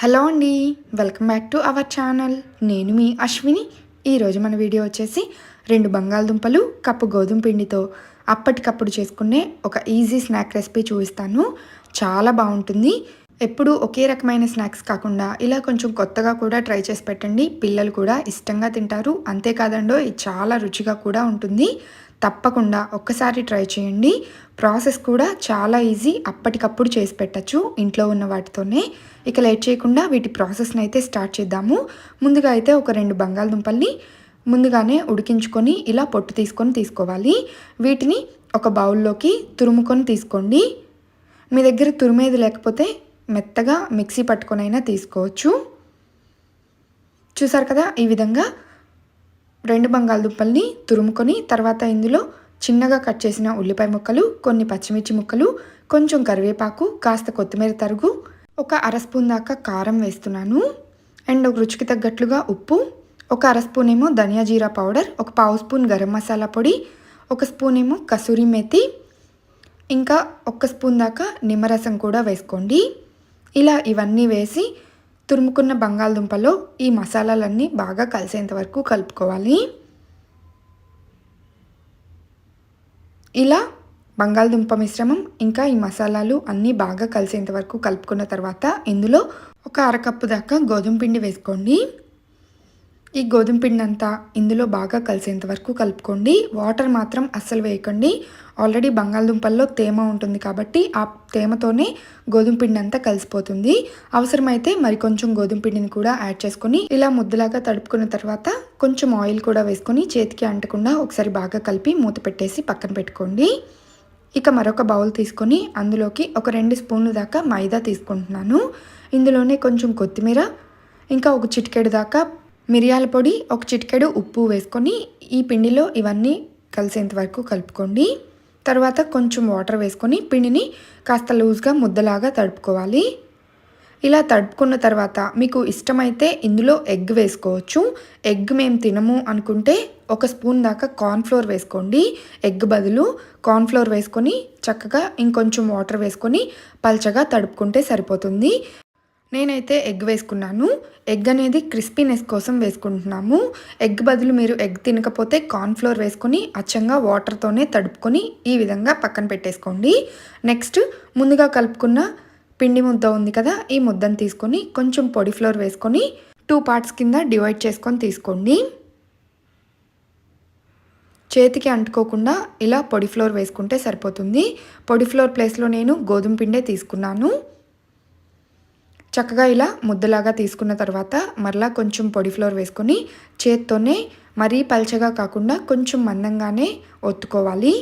Hello అండి welcome back to our channel. నేను మీ అశ్విని. ఈరోజు మన వీడియో వచ్చేసి రెండు బంగాళదుంపలు కప్పు గోధుమ పిండితో అప్పటికప్పుడు చేసుకునే ఒక ఈజీ స్నాక్ రెసిపీ చూపిస్తాను. చాలా బాగుంటుంది. ఎప్పుడు ఒకే రకమైన స్నాక్స్ కాకుండా ఇలా కొంచెం కొత్తగా కూడా ట్రై చేసి పెట్టండి. పిల్లలు కూడా ఇష్టంగా తింటారు. అంతేకాదండో ఇది చాలా రుచిగా కూడా ఉంటుంది. తప్పకుండా ఒక్కసారి ట్రై చేయండి. ప్రాసెస్ కూడా చాలా ఈజీ. అప్పటికప్పుడు చేసి పెట్టచ్చు ఇంట్లో ఉన్న వాటితోనే. ఇక లేట్ చేయకుండా వీటి ప్రాసెస్ని అయితే స్టార్ట్ చేద్దాము. ముందుగా అయితే ఒక రెండు బంగాళదుంపల్ని ముందుగానే ఉడికించుకొని ఇలా పొట్టు తీసుకొని తీసుకోవాలి. వీటిని ఒక బౌల్లోకి తురుముకొని తీసుకోండి. మీ దగ్గర తురిమేది లేకపోతే మెత్తగా మిక్సీ పట్టుకొనైనా తీసుకోవచ్చు. చూసారు కదా ఈ విధంగా రెండు బంగాళదుంపల్ని తురుముకొని తర్వాత ఇందులో చిన్నగా కట్ చేసిన ఉల్లిపాయ ముక్కలు కొన్ని పచ్చిమిర్చి ముక్కలు కొంచెం కరివేపాకు కాస్త కొత్తిమీర తరుగు ఒక అర స్పూన్ దాకా కారం వేస్తున్నాను. అండ్ ఒక రుచికి తగ్గట్లుగా ఉప్పు ఒక అర స్పూన్ ఏమో ధనియా జీరా పౌడర్ ఒక పావు స్పూన్ గరం మసాలా పొడి ఒక స్పూన్ ఏమో కసూరి మేతి ఇంకా ఒక్క స్పూన్ దాకా నిమ్మరసం కూడా వేసుకోండి. ఇలా ఇవన్నీ వేసి తురుముకున్న బంగాళదుంపలో ఈ మసాలాలన్నీ బాగా కలిసేంత వరకు కలుపుకోవాలి. ఇలా బంగాళదుంప మిశ్రమం ఇంకా ఈ మసాలాలు అన్నీ బాగా కలిసేంత వరకు కలుపుకున్న తర్వాత ఇందులో ఒక అరకప్పు దాకా గోధుమ పిండి వేసుకోండి. ఈ గోధుమ పిండి అంతా ఇందులో బాగా కలిసేంత వరకు కలుపుకోండి. వాటర్ మాత్రం అస్సలు వేయకండి. ఆల్రెడీ బంగాళదుంపల్లో తేమ ఉంటుంది కాబట్టి ఆ తేమతోనే గోధుమ పిండి అంతా కలిసిపోతుంది. అవసరమైతే మరి కొంచెం గోధుమ పిండిని కూడా యాడ్ చేసుకొని ఇలా ముద్దలాగా తడుపుకున్న తర్వాత కొంచెం ఆయిల్ కూడా వేసుకొని చేతికి అంటకుండా ఒకసారి బాగా కలిపి మూత పెట్టేసి పక్కన పెట్టుకోండి. ఇక మరొక బౌల్ తీసుకొని అందులోకి ఒక రెండు స్పూన్లు దాకా మైదా తీసుకుంటున్నాను. ఇందులోనే కొంచెం కొత్తిమీర ఇంకా ఒక చిటికెడు దాకా మిరియాల పొడి ఒక చిటికెడు ఉప్పు వేసుకొని ఈ పిండిలో ఇవన్నీ కలిసేంత వరకు కలుపుకోండి. తర్వాత కొంచెం వాటర్ వేసుకొని పిండిని కాస్త లూజ్గా ముద్దలాగా తడుపుకోవాలి. ఇలా తడుపుకున్న తర్వాత మీకు ఇష్టమైతే ఇందులో ఎగ్ వేసుకోవచ్చు. ఎగ్ మేము తినము అనుకుంటే ఒక స్పూన్ దాకా కార్న్ఫ్లోర్ వేసుకోండి. ఎగ్ బదులు కార్న్ఫ్లోర్ వేసుకొని చక్కగా ఇంకొంచెం వాటర్ వేసుకొని పల్చగా తడుపుకుంటే సరిపోతుంది. నేనైతే ఎగ్ వేసుకున్నాను. ఎగ్ అనేది క్రిస్పీనెస్ కోసం వేసుకుంటున్నాము. ఎగ్ బదులు మీరు ఎగ్ తినకపోతే కార్న్ఫ్లోర్ వేసుకొని అచ్చంగా వాటర్తోనే తడుపుకొని ఈ విధంగా పక్కన పెట్టేసుకోండి. నెక్స్ట్ ముందుగా కలుపుకున్న పిండి ముద్ద ఉంది కదా ఈ ముద్దను తీసుకొని కొంచెం పొడి ఫ్లోర్ వేసుకొని టూ పార్ట్స్ కింద డివైడ్ చేసుకొని తీసుకోండి. చేతికి అంటుకోకుండా ఇలా పొడి ఫ్లోర్ వేసుకుంటే సరిపోతుంది. పొడి ఫ్లోర్ ప్లేస్లో నేను గోధుమ పిండే తీసుకున్నాను. చక్కగా ఇలా ముద్దలాగా తీసుకున్న తర్వాత మరలా కొంచెం పొడి ఫ్లోర్ వేసుకొని చేత్తోనే మరీ పల్చగా కాకుండా కొంచెం మందంగానే ఒత్తుకోవాలి.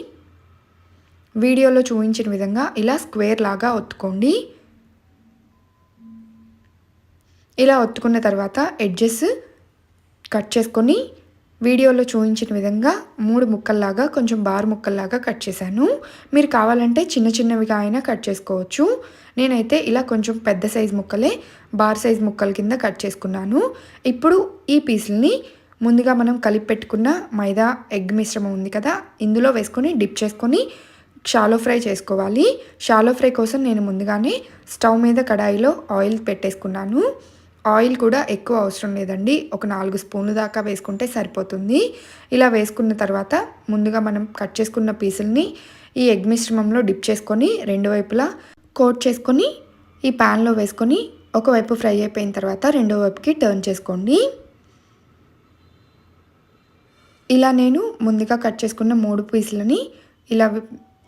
వీడియోలో చూపించిన విధంగా ఇలా స్క్వేర్ లాగా ఒత్తుకోండి. ఇలా ఒత్తుకున్న తర్వాత ఎడ్జెస్ కట్ చేసుకొని వీడియోలో చూపించిన విధంగా మూడు ముక్కల్లాగా కొంచెం బార్ ముక్కల్లాగా కట్ చేశాను. మీరు కావాలంటే చిన్న చిన్నవిగా అయినా కట్ చేసుకోవచ్చు. నేనైతే ఇలా కొంచెం పెద్ద సైజ్ ముక్కలే బార్ సైజ్ ముక్కల కింద కట్ చేసుకున్నాను. ఇప్పుడు ఈ పీసుల్ని ముందుగా మనం కలిపి పెట్టుకున్న మైదా ఎగ్ మిశ్రమం ఉంది కదా ఇందులో వేసుకొని డిప్ చేసుకొని షాలో ఫ్రై చేసుకోవాలి. షాలో ఫ్రై కోసం నేను ముందుగానే స్టవ్ మీద కడాయిలో ఆయిల్ పెట్టేసుకున్నాను. ఆయిల్ కూడా ఎక్కువ అవసరం లేదండి. ఒక నాలుగు స్పూన్లు దాకా వేసుకుంటే సరిపోతుంది. ఇలా వేసుకున్న తర్వాత ముందుగా మనం కట్ చేసుకున్న పీసుల్ని ఈ ఎగ్ మిశ్రమంలో డిప్ చేసుకొని రెండు వైపులా కోట్ చేసుకొని ఈ ప్యాన్లో వేసుకొని ఒకవైపు ఫ్రై అయిపోయిన తర్వాత రెండో వైపుకి టర్న్ చేసుకోండి. ఇలా నేను ముందుగా కట్ చేసుకున్న మూడు పీసులని ఇలా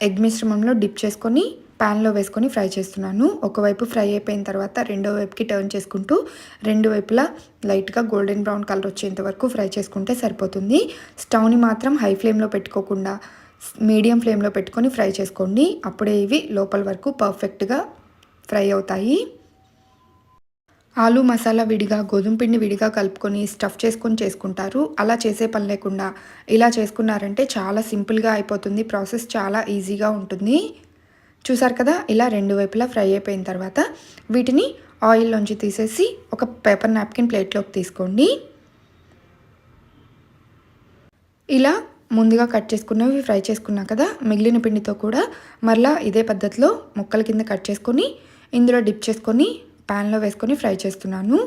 ఎగ్ మిశ్రమంలో డిప్ చేసుకొని ప్యాన్లో వేసుకొని ఫ్రై చేస్తున్నాను. ఒకవైపు ఫ్రై అయిపోయిన తర్వాత రెండో వైపుకి టర్న్ చేసుకుంటూ రెండు వైపులా లైట్గా గోల్డెన్ బ్రౌన్ కలర్ వచ్చేంత వరకు ఫ్రై చేసుకుంటే సరిపోతుంది. స్టవ్ని మాత్రం హై ఫ్లేమ్లో పెట్టుకోకుండా మీడియం ఫ్లేమ్లో పెట్టుకొని ఫ్రై చేసుకోండి. అప్పుడే ఇవి లోపల వరకు పర్ఫెక్ట్గా ఫ్రై అవుతాయి. ఆలు మసాలా విడిగా గోధుమ పిండి విడిగా కలుపుకొని స్టఫ్ చేసుకొని చేసుకుంటారు. అలా చేసే పని లేకుండా ఇలా చేసుకున్నారంటే చాలా సింపుల్గా అయిపోతుంది. ప్రాసెస్ చాలా ఈజీగా ఉంటుంది. చూసారు కదా ఇలా రెండు వైపులా ఫ్రై అయిపోయిన తర్వాత వీటిని ఆయిల్లోంచి తీసేసి ఒక పేపర్ నాప్కిన్ ప్లేట్లోకి తీసుకోండి. ఇలా ముందుగా కట్ చేసుకున్నవి ఫ్రై చేసుకున్నా కదా మిగిలిన పిండితో కూడా మరలా ఇదే పద్ధతిలో ముక్కల కింద కట్ చేసుకొని ఇందులో డిప్ చేసుకొని ప్యాన్లో వేసుకొని ఫ్రై చేస్తున్నాను.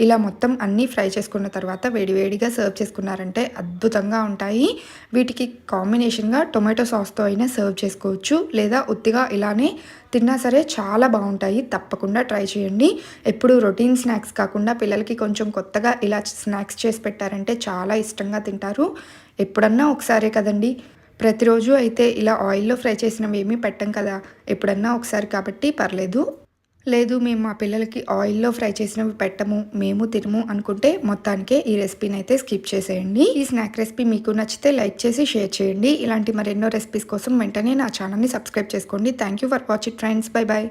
ఇలా మొత్తం అన్నీ ఫ్రై చేసుకున్న తర్వాత వేడివేడిగా సర్వ్ చేసుకున్నారంటే అద్భుతంగా ఉంటాయి. వీటికి కాంబినేషన్గా టొమాటో సాస్తో అయినా సర్వ్ చేసుకోవచ్చు. లేదా ఉత్తిగా ఇలానే తిన్నా సరే చాలా బాగుంటాయి. తప్పకుండా ట్రై చేయండి. ఎప్పుడు రొటీన్ స్నాక్స్ కాకుండా పిల్లలకి కొంచెం కొత్తగా ఇలా స్నాక్స్ చేసి పెట్టారంటే చాలా ఇష్టంగా తింటారు. ఎప్పుడన్నా ఒకసారే కదండి. ప్రతిరోజు అయితే ఇలా ఆయిల్లో ఫ్రై చేసినవి ఏమీ పెట్టం కదా. ఎప్పుడన్నా ఒకసారి కాబట్టి పర్లేదు. లేదు మేము మా పిల్లలకి ఆయిల్లో ఫ్రై చేసినవి పెట్టము మేము తినము అనుకుంటే మొత్తానికే ఈ రెసిపీని అయితే స్కిప్ చేసేయండి. ఈ స్నాక్ రెసిపీ మీకు నచ్చితే లైక్ చేసి షేర్ చేయండి. ఇలాంటి మరెన్నో రెసిపీస్ కోసం వెంటనే నా ఛానల్ని సబ్స్క్రైబ్ చేసుకోండి. Thank you for watching friends. Bye bye